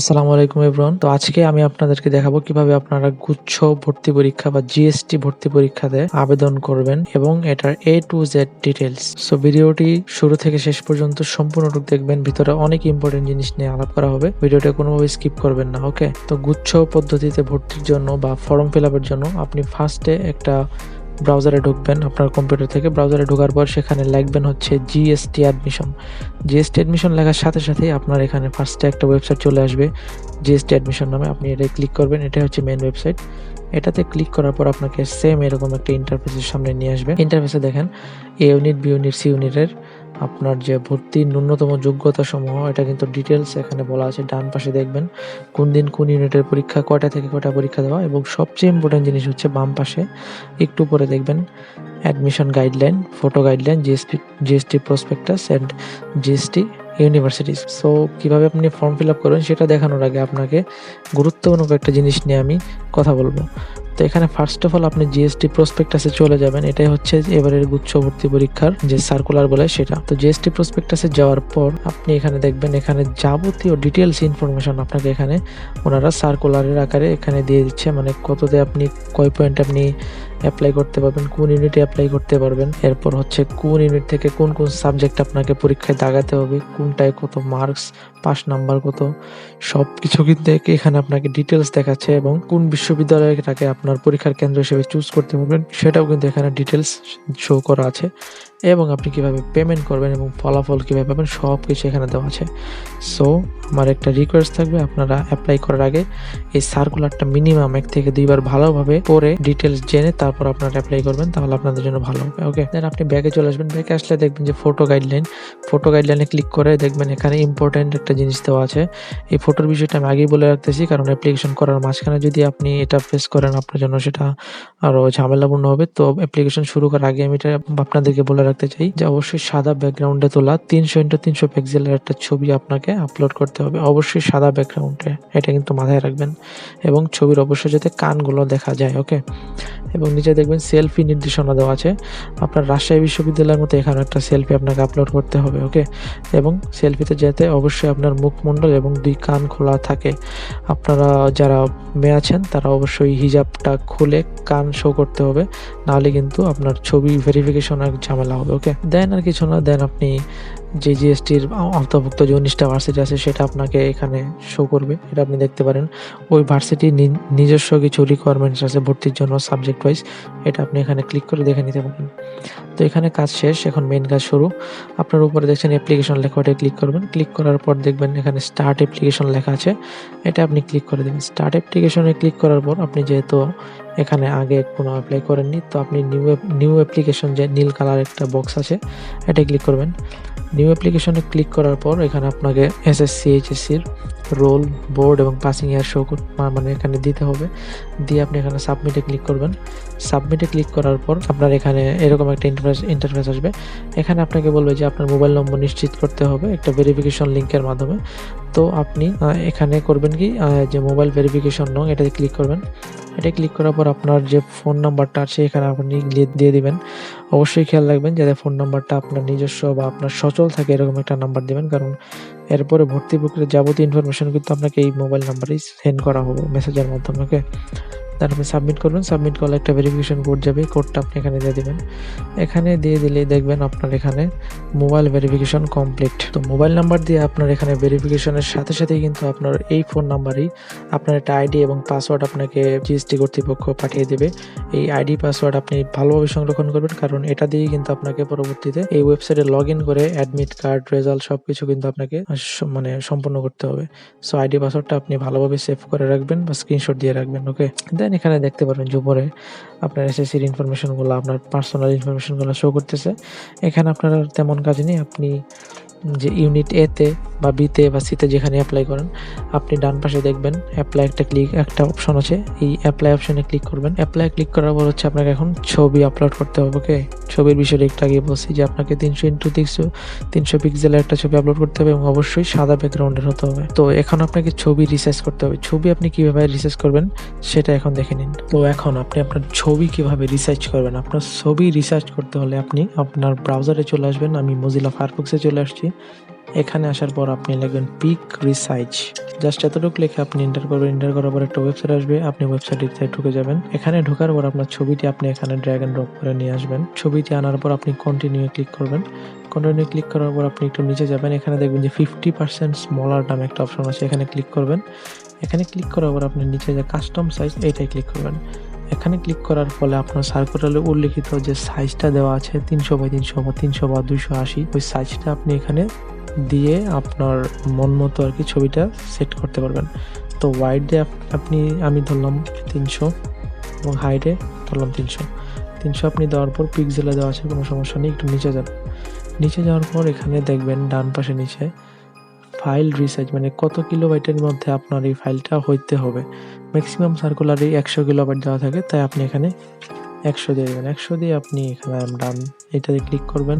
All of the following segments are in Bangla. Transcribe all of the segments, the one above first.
আসসালামু আলাইকুম এভরিওয়ান। তো আজকে আমি আপনাদেরকে দেখাবো কীভাবে আপনারা গুচ্ছ ভর্তি পরীক্ষা বা জিএসটি ভর্তি পরীক্ষাতে আবেদন করবেন এবং এটার A to Z details so ভিডিওটি শুরু থেকে শেষ পর্যন্ত সম্পূর্ণটুক দেখবেন, ভিতরে অনেক ইম্পর্টেন্ট জিনিস নিয়ে আলাপ করা হবে। ভিডিওটা কোনোভাবে স্কিপ করবেন না ওকে তো গুচ্ছ পদ্ধতিতে ভর্তির জন্য বা ফর্ম ফিল আপের জন্য আপনি ফার্স্টে একটা ব্রাউজারে ঢুকবেন আপনার কম্পিউটার থেকে। ব্রাউজারে ঢোকার পর সেখানে লিখবেন হচ্ছে জিএসটি অ্যাডমিশন জিএসটি অ্যাডমিশন লেখার সাথে সাথেই আপনার এখানে ফার্স্টে একটা ওয়েবসাইট চলে আসবে। জিএসটি অ্যাডমিশন নামে আপনি এটাই ক্লিক করবেন, এটাই হচ্ছে মেন ওয়েবসাইট এটাতে ক্লিক করার পর আপনাকে সেম এরকম একটা ইন্টারফেসের সামনে নিয়ে আসবে। ইন্টারফেসে দেখেন A unit B unit C ইউনিটের আপনার যে ভর্তির ন্যূনতম যোগ্যতা সমূহ এটা কিন্তু ডিটেলস এখানে বলা আছে, ডান পাশে দেখবেন, কোন দিন কোন ইউনিটের পরীক্ষা, কয়টা থেকে কয়টা পরীক্ষা দেওয়া, এবং সবচেয়ে ইম্পর্টেন্ট জিনিস হচ্ছে বাম পাশে, একটু পরে দেখবেন admission guideline photo guideline GSP GST prospectus and GST universities so কীভাবে আপনি ফর্ম ফিল আপ করবেন, সেটা দেখানোর আগে আপনাকে গুরুত্বপূর্ণ কয়েকটা জিনিস নিয়ে আমি কথা বলব। তো এখানে ফার্স্ট অফ অল আপনি জিএসটি প্রসপেক্টাসে চলে যাবেন। এটাই হচ্ছে এবারের গুচ্ছ ভর্তি পরীক্ষার যে সার্কুলার বলে সেটা। তো জিএসটি প্রসপেক্টাসে যাওয়ার পর আপনি এখানে দেখবেন এখানে যাবতীয় ডিটেলস ইনফরমেশন আপনাকে এখানে ওনারা সার্কুলারের আকারে এখানে দিয়ে দিচ্ছে। মানে কততে আপনি, কয় পয়েন্ট আপনি অ্যাপ্লাই করতে পারবেন, কোন ইউনিটে অ্যাপ্লাই করতে পারবেন। এরপর হচ্ছে কোন ইউনিট থেকে কোন কোন সাবজেক্ট আপনাকে পরীক্ষায় দাগাতে হবে, কোনটায় কত মার্কস পাস নাম্বার কত। সব কিছু কিন্তু এখানে আপনাকে ডিটেলস দেখাচ্ছে এবং কোন বিশ্ববিদ্যালয়টাকে আপনার পরীক্ষার কেন্দ্র হিসেবে চুজ করতে পারবেন সেটাও কিন্তু এখানে ডিটেলস শো করা আছে। এবং আপনি কীভাবে পেমেন্ট করবেন এবং ফলাফল কীভাবে পাবেন সব কিছু এখানে দেওয়া আছে। সো আমার একটা রিকোয়েস্ট থাকবে, আপনারা অ্যাপ্লাই করার আগে এই সার্কুলারটা মিনিমাম এক থেকে দুইবার ভালোভাবে পড়ে ডিটেলস জেনে তারপর আপনারা অ্যাপ্লাই করবেন, তাহলে আপনাদের জন্য ভালো হবে ওকে দেন আপনি ব্যাগে চলে আসবেন ব্যাগে আসলে দেখবেন যে ফটো গাইডলাইন ফটো গাইডলাইনে ক্লিক করে দেখবেন এখানে ইম্পর্টেন্ট একটা জিনিস দেওয়া আছে। এই ফটোর বিষয়টা আমি আগেই বলে রাখতেছি, কারণ অ্যাপ্লিকেশন করার মাঝখানে যদি আপনি এটা ফেস করেন, আপনার জন্য সেটা আরও ঝামেলাপূর্ণ হবে। তো অ্যাপ্লিকেশন শুরু করার আগে আমি এটা আপনাদেরকে বলে রাখতে চাই যে অবশ্যই সাদা ব্যাকগ্রাউন্ডে তোলা তিনশো ইন্টু তিনশো পিক্সেলের একটা ছবি আপনাকে আপলোড করতে হবে। অবশ্যই সাদা ব্যাকগ্রাউন্ডে এটা কিন্তু মাথায় রাখবেন এবং ছবির অবশ্যই যাতে কানগুলো দেখা যায় ওকে এবং নিচে দেখবেন সেলফি নির্দেশনা দেওয়া আছে। আপনার রাজশাহী বিশ্ববিদ্যালয়ের মতো এখানে একটা সেলফি আপনাকে আপলোড করতে হবে ওকে এবং সেলফিতে যেতে অবশ্যই আপনার মুখমণ্ডল এবং দুই কান খোলা থাকে। আপনারা যারা মেয়ে আছেন, তারা অবশ্যই হিজাবটা খুলে কান শো করতে হবে। নাহলে কিন্তু আপনার ছবি ভেরিফিকেশন এক ঝামেলা হবে ওকে দেন আর কিছু না দেন আপনি যে জিএসটির অন্তর্ভুক্ত যে উনিশটা ভার্সিটি আছে, সেটা আপনাকে এখানে শো করবে। এটা আপনি দেখতে পারেন। ওই ভার্সিটির নিজস্ব কিছু রিকোয়ারমেন্টস আছে ভর্তির জন্য সাবজেক্ট ওয়াইজ এটা আপনি এখানে ক্লিক করে দেখে নিতে পারেন। তো এখানে কাজ শেষ, এখন মেন কাজ শুরু। আপনার উপরে দেখছেন অ্যাপ্লিকেশন লেখা, ওটা ক্লিক করবেন। ক্লিক করার পর দেখবেন এখানে স্টার্ট অ্যাপ্লিকেশন লেখা আছে। এটা আপনি ক্লিক করে দেবেন। স্টার্ট অ্যাপ্লিকেশনে ক্লিক করার পর আপনি যেহেতু এখানে আগে কোনো অ্যাপ্লাই করেননি। তো আপনি নিউ নিউ অ্যাপ্লিকেশন যে নীল কালার একটা বক্স আছে এটা ক্লিক করবেন। নিউ অ্যাপ্লিকেশনে ক্লিক করার পর এখানে আপনাকে এসএসসি এইচএসসির রোল, বোর্ড এবং পাসিং ইয়ার শো মানে এখানে দিতে হবে। দিয়ে আপনি এখানে সাবমিটে ক্লিক করবেন। সাবমিটে ক্লিক করার পর আপনার এখানে এরকম একটা ইন্টারফেস ইন্টারফেস আসবে। এখানে আপনাকে বলবে যে আপনার মোবাইল নম্বর নিশ্চিত করতে হবে একটা ভেরিফিকেশন লিঙ্কের মাধ্যমে। তো আপনি এখানে করবেন কি যে মোবাইল ভেরিফিকেশন নং এটাতে ক্লিক করবেন। এটা ক্লিক করার পর আপনার যে ফোন নাম্বারটা আছে, এখানে আপনি দিয়ে দিবেন। অবশ্যই খেয়াল রাখবেন যাতে ফোন নাম্বারটা আপনার নিজস্ব বা আপনার সচল থাকে এরকম একটা নাম্বার দিবেন। কারণ এরপরে ভর্তি প্রক্রিয়ার যাবতীয় ইনফরমেশন কিন্তু আপনাকে এই মোবাইল নাম্বারেই সেন্ড করা হবে মেসেজের মাধ্যমে ওকে তার আপনি সাবমিট করবেন সাবমিট করলে একটা ভেরিফিকেশন কোড যাবে কোডটা আপনি এখানে দিয়ে দেবেন। এখানে দিয়ে দিলে দেখবেন আপনার এখানে মোবাইল ভেরিফিকেশন কমপ্লিট তো মোবাইল নাম্বার দিয়ে আপনার এখানে ভেরিফিকেশনের সাথে সাথেই কিন্তু আপনার এই ফোন নাম্বারেই আপনার একটা আইডি এবং পাসওয়ার্ড আপনাকে জিএসটি কর্তৃপক্ষ পাঠিয়ে দেবে। এই আইডি পাসওয়ার্ড আপনি ভালোভাবে সংরক্ষণ করবেন, কারণ এটা দিয়েই কিন্তু আপনাকে পরবর্তীতে এই ওয়েবসাইটে লগ ইন করে অ্যাডমিট কার্ড রেজাল্ট সব কিছু কিন্তু আপনাকে মানে সম্পন্ন করতে হবে। সো আইডি পাসওয়ার্ডটা আপনি ভালোভাবে সেভ করে রাখবেন বা স্ক্রিনশট দিয়ে রাখবেন ওকে দেন, এখানে দেখতে পারবেন যে উপরে আপনার এসএসসির ইনফরমেশনগুলো আপনার পার্সোনাল ইনফরমেশনগুলো শো করতেছে। এখানে আপনার তেমন কাজ নেই, আপনি যে ইউনিট এতে বা বিতে বা সিতে যেখানে অ্যাপ্লাই করেন, আপনি ডান পাশে দেখবেন অ্যাপ্লাই একটা ক্লিক একটা অপশন আছে। এই অ্যাপ্লাই অপশনে ক্লিক করবেন। অ্যাপ্লাই ক্লিক করার পর হচ্ছে আপনাকে এখন ছবি আপলোড করতে হবে ওকে ছবির বিষয়ে একটু আগে বলছি যে আপনাকে তিনশো ইন্টু তিনশো তিনশো পিক্সেলের একটা ছবি আপলোড করতে হবে এবং অবশ্যই সাদা ব্যাকগ্রাউন্ডের হতে হবে। তো এখন আপনাকে ছবি রিসার্চ করতে হবে। ছবি আপনি কীভাবে রিসার্চ করবেন সেটা এখন দেখে নিন। তো এখন আপনি আপনার ছবি কীভাবে রিসার্চ করবেন? আপনার ছবি রিসার্চ করতে হলে আপনি আপনার ব্রাউজারে চলে আসবেন। আমি মজিলা ফায়ারফক্সে চলে আসছি। এখানে আসার পর আপনি লিখবেন পিক রিসাইজ জাস্ট এতটুকু লিখে আপনি এন্টার করবেন। এন্টার করার পর একটা ওয়েবসাইট আসবে। আপনি ওয়েবসাইটে ঢুকে যাবেন। এখানে ঢোকার পর আপনার ছবিটি আপনি এখানে ড্র্যাগ এন্ড ড্রপ করে নিয়ে আসবেন। ছবিটি আনার পর আপনি কন্টিনিউ ক্লিক করবেন। কন্টিনিউ ক্লিক করার পর আপনি একটু নিচে যাবেন। এখানে দেখবেন যে ফিফটি পার্সেন্ট স্মলার নামে একটা অপশন আছে। এখানে ক্লিক করবেন। এখানে ক্লিক করার পর আপনি নিচে যে কাস্টম সাইজ এইটাই ক্লিক করবেন। এখানে ক্লিক করার ফলে আপনার সার্কুলারে উল্লেখিত যে সাইজটা দেওয়া আছে তিনশো বাই তিনশো বা তিনশো বা দুইশো আশি, ওই সাইজটা আপনি এখানে দিয়ে আপনার মন মতো আর কি ছবিটা সেট করতে পারবেন। তো ওয়াইডে আপনি, আমি ধরলাম তিনশো এবং হাইটে ধরলাম তিনশো। তিনশো আপনি দেওয়ার পর পিক্সেলে দেওয়া আছে, কোনো সমস্যা নেই, একটু নিচে যাবেন নিচে যাওয়ার পর এখানে দেখবেন ডান পাশে নিচে ফাইল রিসাইজ মানে কত কিলোবাইটের মধ্যে আপনার এই ফাইলটা হইতে হবে। ম্যাক্সিমাম সার্কুলারে একশো কিলোবাইট দেওয়া থাকে, তাই আপনি এখানে একশো দিয়ে দেবেন। একশো দিয়ে আপনি এখানে ডান এটাতে ক্লিক করবেন।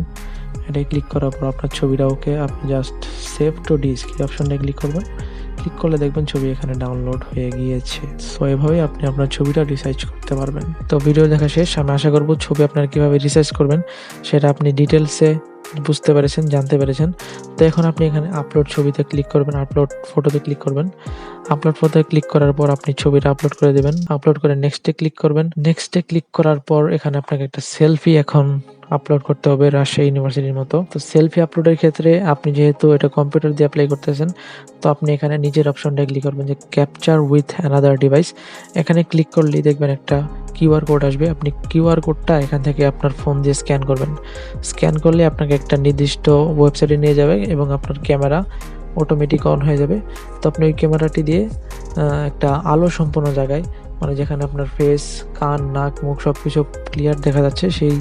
এটাই ক্লিক করার পর আপনার ছবিটা ওকে, আপনি জাস্ট সেভ টু ডিস্ক এই অপশনটা ক্লিক করবেন। ক্লিক করলে দেখবেন ছবি এখানে ডাউনলোড হয়ে গিয়েছে। সো এভাবেই আপনি আপনার ছবিটা রিসার্চ করতে পারবেন। তো ভিডিও দেখা শেষ। আমি আশা করব ছবি আপনার কীভাবে রিসার্চ করবেন, সেটা আপনি ডিটেলসে বুঝতে পেরেছেন, জানতে পেরেছেন। তো এখন আপনি এখানে আপলোড ছবিতে ক্লিক করবেন আপলোড ফটোতে ক্লিক করবেন। আপলোড ফটোতে ক্লিক করার পর আপনি ছবিটা আপলোড করে দেবেন। আপলোড করে নেক্সটে ক্লিক করবেন। নেক্সটে ক্লিক করার পর এখানে আপনাকে একটা সেলফি এখন আপলোড করতে হবে রাজশাহী ইউনিভার্সিটির মতো। তো সেলফি আপলোডের ক্ষেত্রে আপনি যেহেতু এটা কম্পিউটার দিয়ে অ্যাপ্লাই করতেছেন, তো আপনি এখানে নিজের অপশনটা ক্লিক করবেন যে ক্যাপচার উইথ অ্যানাদার ডিভাইস এখানে ক্লিক করলেই দেখবেন একটা কিউআর কোড আসবে, আপনি কিউআর কোডটা এখান থেকে আপনার ফোন দিয়ে স্ক্যান করবেন। স্ক্যান করলে আপনাকে একটা নির্দিষ্ট ওয়েবসাইটে নিয়ে যাবে এবং আপনার ক্যামেরা অটোমেটিক অন হয়ে যাবে। তো আপনি ওই ক্যামেরাটি দিয়ে একটা আলো সম্পন্ন জায়গায় মানে যেখানে আপনার ফেস কান, নাক, মুখ সব কিছু ক্লিয়ার দেখা যাচ্ছে, সেই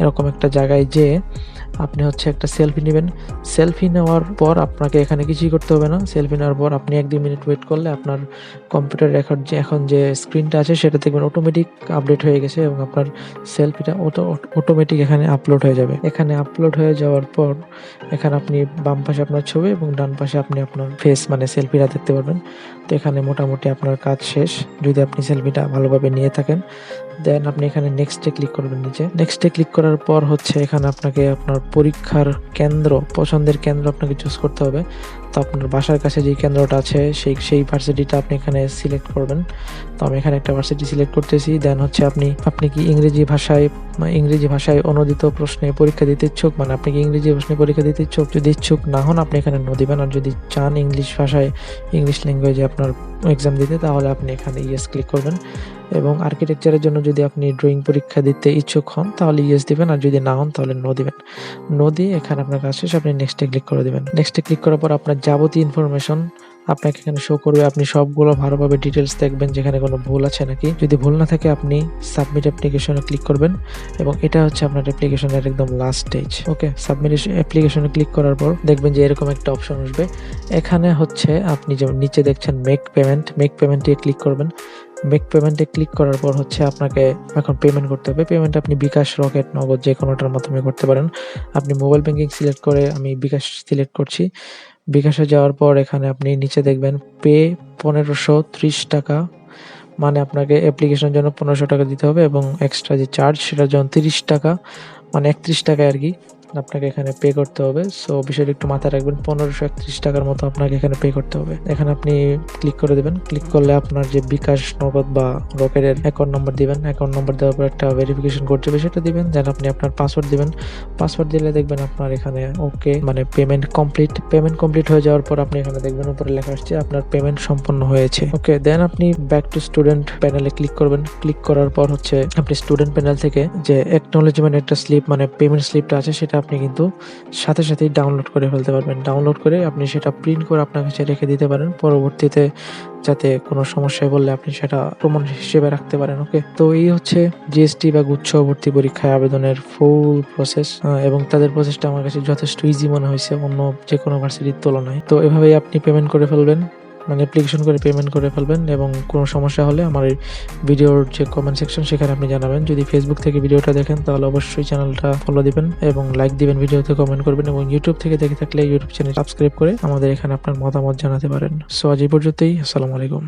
এরকম একটা জায়গায় যে আপনি হচ্ছে একটা সেলফি নেবেন। সেলফি নেওয়ার পর আপনাকে এখানে কিছুই করতে হবে না। সেলফি নেওয়ার পর আপনি এক দুই মিনিট ওয়েট করলে আপনার কম্পিউটার রেকর্ড যে এখন যে স্ক্রিনটা আছে সেটা দেখবেন অটোমেটিক আপডেট হয়ে গেছে এবং আপনার সেলফিটা অটো অটোমেটিক এখানে আপলোড হয়ে যাবে। এখানে আপলোড হয়ে যাওয়ার পর এখানে আপনি বাম পাশে আপনার ছবি এবং ডান পাশে আপনি আপনার ফেস মানে সেলফিটা দেখতে পারবেন। তো এখানে মোটামুটি আপনার কাজ শেষ। যদি আপনি সেলফিটা ভালোভাবে নিয়ে থাকেন, দেন আপনি এখানে নেক্সটে ক্লিক করবেন নিচে। নেক্সটে ক্লিক করার পর হচ্ছে এখানে আপনাকে আপনার পরীক্ষার কেন্দ্র, পছন্দের কেন্দ্র আপনাকে চুজ করতে হবে। তো আপনার বাসার কাছে যে কেন্দ্রটা আছে, সেই সেই ভার্সিটিটা আপনি এখানে সিলেক্ট করবেন। তো আমি এখানে একটা ভার্সিটি সিলেক্ট করতেছি। দেন হচ্ছে আপনি আপনি কি ইংরেজি ভাষায় ইংরেজি ভাষায় অনুদিত প্রশ্নে পরীক্ষা দিতে ইচ্ছুক? মানে আপনি কি ইংরেজি প্রশ্নে পরীক্ষা দিতে ইচ্ছুক? যদি ইচ্ছুক না হন, আপনি এখানে নো দিবেন। আর যদি চান ইংলিশ ভাষায় ইংলিশ ল্যাঙ্গুয়েজে আপনার এক্সাম দিতে, তাহলে আপনি এখানে ইয়েস ক্লিক করবেন। এবং আর্কিটেকচারের জন্য যদি আপনি ড্রয়িং পরীক্ষা দিতে ইচ্ছুক হন, তাহলে ইয়েস দিবেন, আর যদি না হন, তাহলে নো দিবেন। নো দিয়ে এখানে আপনার শেষ, আপনি নেক্সটে ক্লিক করে দেবেন। নেক্সটে ক্লিক করার পর আপনার যাবতীয় ইনফরমেশন আপনাকে এখানে শো করবে। আপনি সবগুলো ভালোভাবে ডিটেলস দেখবেন, যেখানে কোনো ভুল আছে নাকি। যদি ভুল না থাকে, আপনি সাবমিট অ্যাপ্লিকেশনে ক্লিক করবেন এবং এটা হচ্ছে আপনার অ্যাপ্লিকেশনের একদম লাস্ট স্টেজ ওকে সাবমিট অ্যাপ্লিকেশনে ক্লিক করার পর দেখবেন যে এরকম একটা অপশন আসবে। এখানে হচ্ছে আপনি যেমন নিচে দেখছেন মেক পেমেন্ট মেক পেমেন্টে ক্লিক করবেন। মেক পেমেন্টে ক্লিক করার পর হচ্ছে আপনাকে এখন পেমেন্ট করতে হবে। পেমেন্ট আপনি বিকাশ, রকেট, নগদ যে কোনোটার মাধ্যমে করতে পারেন। আপনি মোবাইল ব্যাংকিং সিলেক্ট করে আমি বিকাশ সিলেক্ট করছি। বিকাশে যাওয়ার পর এখানে আপনি নিচে দেখবেন পে পনেরোশো ত্রিশ টাকা। মানে আপনাকে অ্যাপ্লিকেশনের জন্য পনেরোশো টাকা দিতে হবে এবং এক্সট্রা যে চার্জ সেটার জন্য তিরিশ টাকা। মানে একত্রিশ টাকা আর কি। আপনাকে এখানে পে করতে হবে। সো বিষয়টা একটু মাথায় রাখবেন, পনেরোশো একত্রিশ টাকার মতো আপনাকে এখানে পে করতে হবে। এখানে আপনি ক্লিক করে দেবেন। ক্লিক করলে আপনার যে বিকাশ নগদ বা রকেটের অ্যাকাউন্ট নম্বর দিবেন অ্যাকাউন্ট নম্বর দেওয়ার পর একটা ভেরিফিকেশন কোড যাবে, সেটা দিবেন। দেন আপনি আপনার পাসওয়ার্ড দিবেন। পাসওয়ার্ড দিলে দেখবেন আপনার এখানে ওকে মানে পেমেন্ট কমপ্লিট পেমেন্ট কমপ্লিট হয়ে যাওয়ার পর আপনি এখানে দেখবেন উপরে লেখা আসছে, আপনার পেমেন্ট সম্পন্ন হয়েছে। ওকে দেন আপনি ব্যাক টু স্টুডেন্ট প্যানেলে ক্লিক করবেন। ক্লিক করার পর হচ্ছে, আপনি স্টুডেন্ট প্যানেল থেকে যে অ্যাকনোলেজমেন্ট একটা স্লিপ মানে পেমেন্ট স্লিপটা আছে, সেটা আপনি কিন্তু সাথে সাথেই ডাউনলোড করে ফেলতে পারবেন। ডাউনলোড করে আপনি সেটা প্রিন্ট করে আপনার কাছে রেখে দিতে পারেন। পরবর্তীতে যাতে কোনো সমস্যায় বললে আপনি সেটা প্রমাণ হিসেবে রাখতে পারেন ওকে তো এই হচ্ছে জিএসটি বা গুচ্ছ ভর্তি পরীক্ষায় আবেদনের ফুল প্রসেস এবং তাদের প্রসেসটা আমার কাছে যথেষ্ট ইজি মনে হয়েছে অন্য যে কোনো ভার্সিটির তুলনায়। তো এভাবেই আপনি পেমেন্ট করে ফেলবেন। মানে অ্যাপ্লিকেশন করে পেমেন্ট করে ফেলবেন এবং কোনো সমস্যা হলে আমার ভিডিওর যে কমেন্ট সেকশন সেখানে আপনি জানাবেন। যদি ফেসবুক থেকে ভিডিওটা দেখেন, তাহলে অবশ্যই চ্যানেলটা ফলো দিবেন এবং লাইক দিবেন ভিডিওতে কমেন্ট করবেন এবং ইউটিউব থেকে দেখে থাকলে ইউটিউব চ্যানেল সাবস্ক্রাইব করে আমাদের এখানে আপনার মতামত জানাতে পারেন। সো আজ এই পর্যন্তই, আসসালামু আলাইকুম।